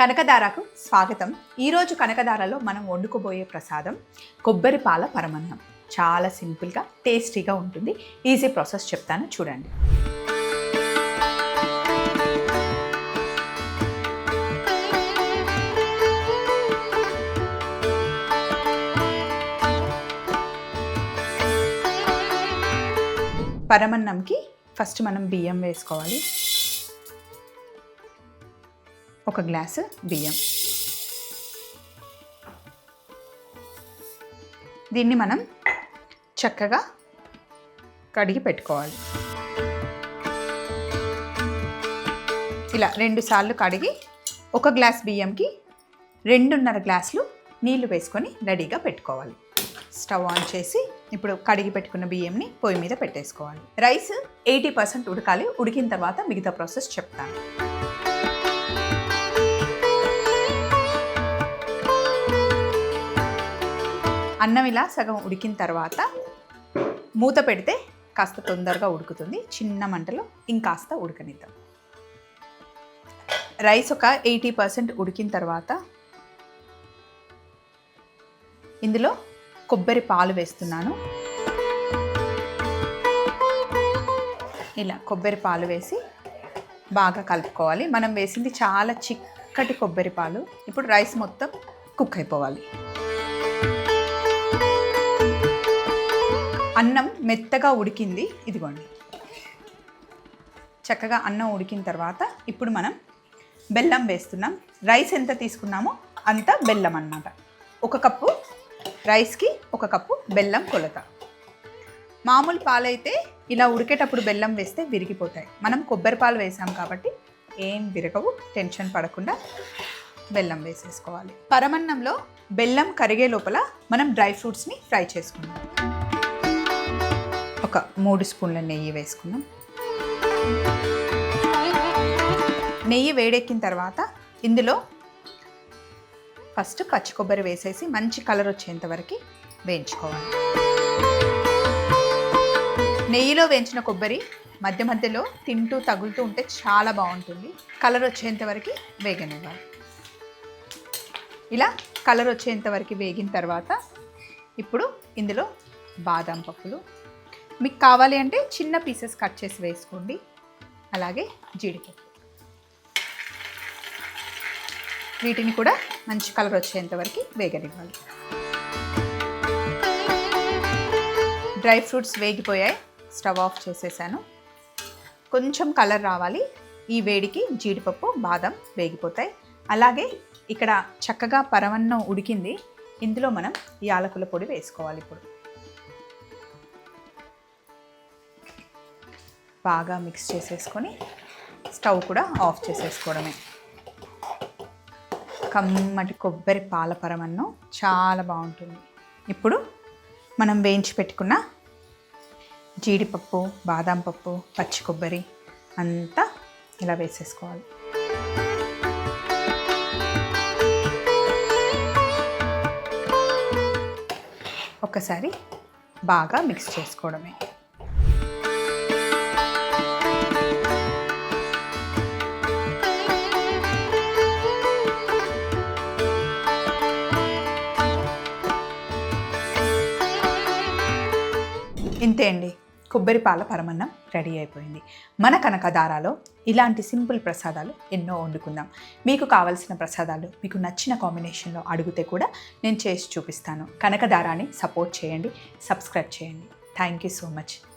కనకదారకు స్వాగతం. ఈరోజు కనకదారలో మనం వండుకోబోయే ప్రసాదం కొబ్బరి పాల పరమన్నం. చాలా సింపుల్గా టేస్టీగా ఉంటుంది. ఈజీ ప్రాసెస్ చెప్తాను. చూడండి. పరమన్నంకి ఫస్ట్ మనం బియ్యం వేసుకోవాలి. ఒక గ్లాసు బియ్యం. దీన్ని మనం చక్కగా కడిగి పెట్టుకోవాలి. ఇలా రెండు సార్లు కడిగి ఒక గ్లాస్ బియ్యంకి రెండున్నర గ్లాసులు నీళ్ళు వేసుకొని రెడీగా పెట్టుకోవాలి. స్టవ్ ఆన్ చేసి ఇప్పుడు కడిగి పెట్టుకున్న బియ్యంని పొయ్యి మీద పెట్టేసుకోవాలి. రైస్ ఎయిటీ పర్సెంట్ ఉడకాలి. ఉడికిన తర్వాత మిగతా ప్రాసెస్ చెప్తాను. అన్నం ఇలా సగం ఉడికిన తర్వాత మూత పెడితే కాస్త తొందరగా ఉడుకుతుంది. చిన్న మంటలో ఇంకాస్త ఉడకనిద్దాం. రైస్ ఒక ఎయిటీ పర్సెంట్ ఉడికిన తర్వాత ఇందులో కొబ్బరి పాలు వేస్తున్నాను. ఇలా కొబ్బరి పాలు వేసి బాగా కలుపుకోవాలి. మనం వేసింది చాలా చిక్కటి కొబ్బరి పాలు. ఇప్పుడు రైస్ మొత్తం కుక్ అయిపోవాలి. అన్నం మెత్తగా ఉడికింది. ఇదిగోండి. చక్కగా అన్నం ఉడికిన తర్వాత ఇప్పుడు మనం బెల్లం వేస్తున్నాం. రైస్ ఎంత తీసుకున్నామో అంత బెల్లం అనమాట ఒక కప్పు రైస్కి ఒక కప్పు బెల్లం కొలత. మామూలు పాలైతే ఇలా ఉడికేటప్పుడు బెల్లం వేస్తే విరిగిపోతాయి. మనం కొబ్బరి పాలు వేసాం కాబట్టి ఏం విరగవు టెన్షన్ పడకుండా బెల్లం వేసేసుకోవాలి. పరమన్నంలో బెల్లం కరిగే లోపల మనం డ్రై ఫ్రూట్స్ని ఫ్రై చేసుకుందాం. ఒక మూడు స్పూన్ల నెయ్యి వేసుకుందాం. నెయ్యి వేడెక్కిన తర్వాత ఇందులో ఫస్ట్ పచ్చి కొబ్బరి వేసేసి మంచి కలర్ వచ్చేంత వరకు వేయించుకోవాలి. నెయ్యిలో వేయించిన కొబ్బరి మధ్య మధ్యలో తింటూ తగులుతూ ఉంటే చాలా బాగుంటుంది. కలర్ వచ్చేంత వరకు వేగనివ్వాలి. ఇలా కలర్ వచ్చేంత వరకు వేగిన తర్వాత ఇప్పుడు ఇందులో బాదం పప్పులు. మీకు కావాలి అంటే చిన్న పీసెస్ కట్ చేసి వేసుకోండి. అలాగే జీడిపప్పు. వీటిని కూడా మంచి కలర్ వచ్చేంత వరకు వేగనివ్వాలి. డ్రై ఫ్రూట్స్ వేగిపోయాయి. స్టవ్ ఆఫ్ చేసేసాను. కొంచెం కలర్ రావాలి. ఈ వేడికి జీడిపప్పు బాదం వేగిపోతాయి. అలాగే ఇక్కడ చక్కగా పరవన్నం ఉడికింది. ఇందులో మనం యాలకుల పొడి వేసుకోవాలి ఇప్పుడు. బాగా మిక్స్ చేసేసుకొని స్టవ్ కూడా ఆఫ్ చేసేసుకోవడమే. కమ్మటి కొబ్బరి పాల పరమన్నం చాలా బాగుంటుంది. ఇప్పుడు మనం వేయించి పెట్టుకున్న జీడిపప్పు బాదం పప్పు పచ్చి కొబ్బరి అంతా ఇలా వేసేసుకోవాలి. ఒకసారి బాగా మిక్స్ చేసుకోవడమే. ఇంతే అండి. కొబ్బరి పాల పరమన్నం రెడీ అయిపోయింది. మన కనకదారాలో ఇలాంటి సింపుల్ ప్రసాదాలు ఎన్నో వండుకుందాం. మీకు కావలసిన ప్రసాదాలు మీకు నచ్చిన కాంబినేషన్లో అడిగితే కూడా నేను చేసి చూపిస్తాను. కనకదారాన్ని సపోర్ట్ చేయండి సబ్స్క్రైబ్ చేయండి. Thank you so much.